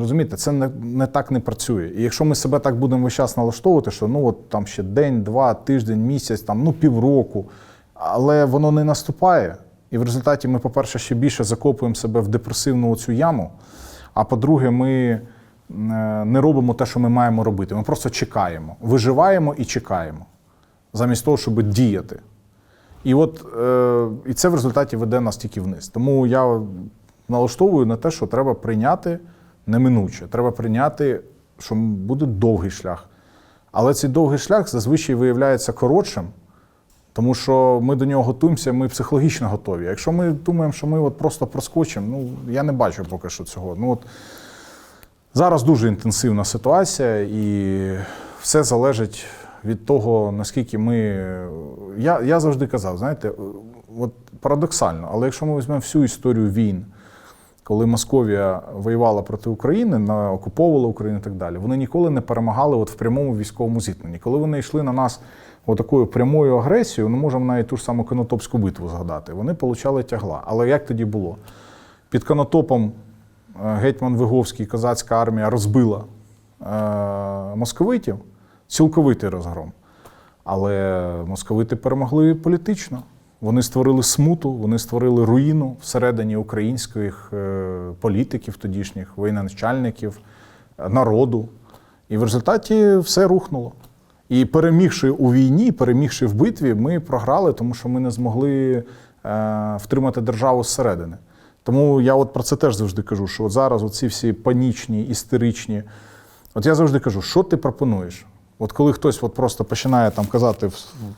Розумієте, це не, не так не працює. І якщо ми себе так будемо весь час налаштовувати, що ну от там ще день, два, тиждень, місяць, там ну півроку, але воно не наступає. І в результаті ми, по-перше, ще більше закопуємо себе в депресивну цю яму. А по-друге, ми е, не робимо те, що ми маємо робити. Ми просто чекаємо, виживаємо і чекаємо, замість того, щоб діяти. І от е, і це в результаті веде нас тільки вниз. Тому я налаштовую на те, що треба прийняти неминуче. Треба прийняти, що буде довгий шлях. Але цей довгий шлях зазвичай виявляється коротшим, тому що ми до нього готуємося, ми психологічно готові. Якщо ми думаємо, що ми от просто проскочимо, ну я не бачу поки що цього. Ну от зараз дуже інтенсивна ситуація, і все залежить від того, наскільки ми. Я, я завжди казав, знаєте, от парадоксально, але якщо ми візьмемо всю історію війн, коли Московія воювала проти України, окуповувала Україну і так далі, вони ніколи не перемагали от в прямому військовому зіткненні. Коли вони йшли на нас отакою прямою агресією, ну можемо навіть ту ж саму Конотопську битву згадати, вони получали тягла. Але як тоді було? Під Конотопом е, гетьман Виговський, козацька армія розбила е, московитів, цілковитий розгром. Але московити перемогли політично. Вони створили смуту, вони створили руїну всередині українських е, політиків тодішніх, воєначальників, народу. І в результаті все рухнуло. І перемігши у війні, перемігши в битві, ми програли, тому що ми не змогли е, втримати державу зсередини. Тому я от про це теж завжди кажу, що от зараз оці всі панічні, істеричні. От я завжди кажу, що ти пропонуєш? От коли хтось от просто починає там казати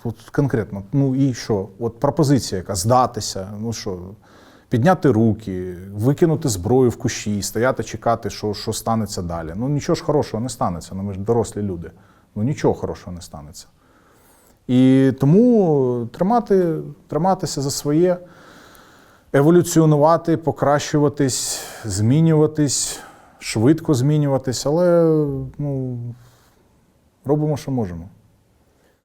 от конкретно, ну і що? От пропозиція яка здатися, ну що, підняти руки, викинути зброю в кущі, стояти, чекати, що, що станеться далі. Ну нічого ж хорошого не станеться, ну ми ж дорослі люди. Ну нічого хорошого не станеться. І тому тримати, триматися за своє, еволюціонувати, покращуватись, змінюватись, швидко змінюватись, але ну, робимо, що можемо.